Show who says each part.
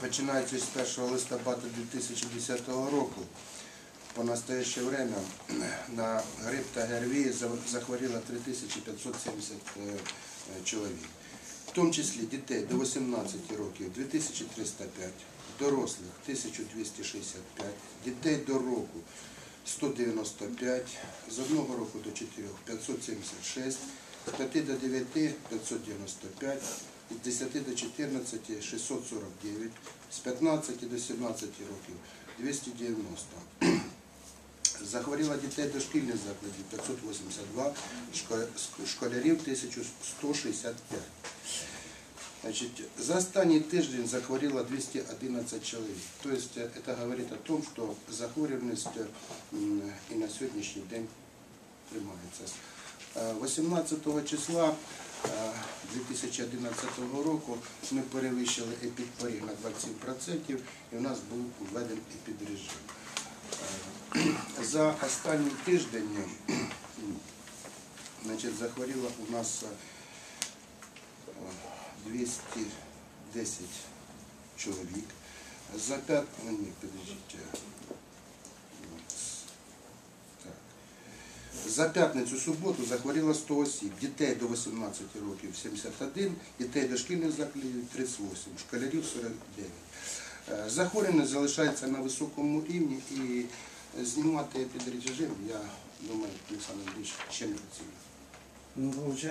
Speaker 1: починаючи з 1 листопада 2010 року, по настояще время на грип та ГРВІ захворіло 3570 е, чоловік. В тому числі дітей до 18 років 2305, дорослих 1265, дітей до року 195, з одного року до 4 576, з 5 до 9 595, з 10 до 14 649, з 15 до 17 років 290. Захворіло дітей дошкільних закладів 582, школярів 1165. Значит, за останній тиждень захворіло 211 чоловік. Тобто це говорить о том, що захворюваність і на сьогоднішній день тримається. Е, 18 числа е, 2011 року ми перевищили епідпоріг на 27% і у нас був введений епідрежим. Е, За останній тиждень значить, захворіло у нас е, 210 чоловік. За п'ят... о, ні, підождіть. За п'ятницю суботу захворіло 100 осіб. Дітей до 18 років 71, дітей дошкільних закладів 38, школярів 49. Захворювання залишається на високому рівні і знімати епідрежим, я думаю, Олександр Андрійович ще не потрібно.
Speaker 2: Ну, виходить,